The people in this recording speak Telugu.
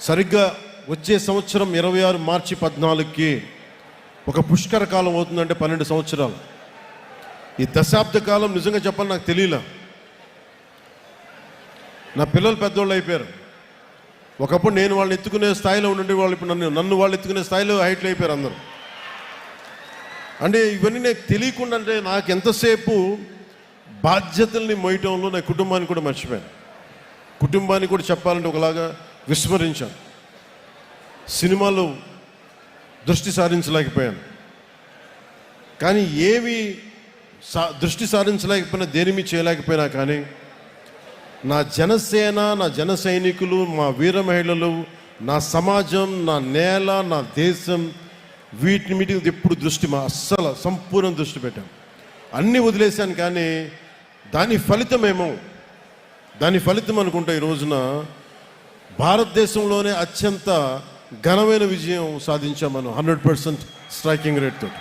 సరిగ్గా వచ్చే సంవత్సరం ఇరవై ఆరు మార్చి పద్నాలుగుకి ఒక పుష్కర కాలం అవుతుందంటే పన్నెండు సంవత్సరాలు. ఈ దశాబ్ద కాలం నిజంగా చెప్పాలి నాకు తెలియలే. నా పిల్లలు పెద్దోళ్ళు అయిపోయారు. ఒకప్పుడు నేను వాళ్ళని ఎత్తుకునే స్థాయిలో ఉండి వాళ్ళు ఇప్పుడు నన్ను నన్ను వాళ్ళు ఎత్తుకునే స్థాయిలో హైట్లు అయిపోయారు అందరూ. అంటే ఇవన్నీ నాకు తెలియకుండా అంటే నాకు ఎంతసేపు బాధ్యతల్ని మోయటంలో నా కుటుంబాన్ని కూడా మర్చిపోయాను. కుటుంబాన్ని కూడా చెప్పాలంటే ఒకలాగా విస్మరించాను. సినిమాలో దృష్టి సారించలేకపోయాను. కానీ ఏవి సా దృష్టి సారించలేకపోయినా దేనిమి చేయలేకపోయినా కానీ నా జనసేన నా జన సైనికులు మా వీర మహిళలు నా సమాజం నా నేల నా దేశం వీటిని మీద ఎప్పుడు దృష్టి మా అస్సలు సంపూర్ణ దృష్టి పెట్టాం. అన్నీ వదిలేశాను కానీ దాని ఫలితమేమో దాని ఫలితం అనుకుంటా ఈ రోజున భారతదేశంలోనే అత్యంత ఘనమైన విజయం సాధించాం మనం హండ్రెడ్ పర్సెంట్ స్ట్రైకింగ్ రేట్ తోటి.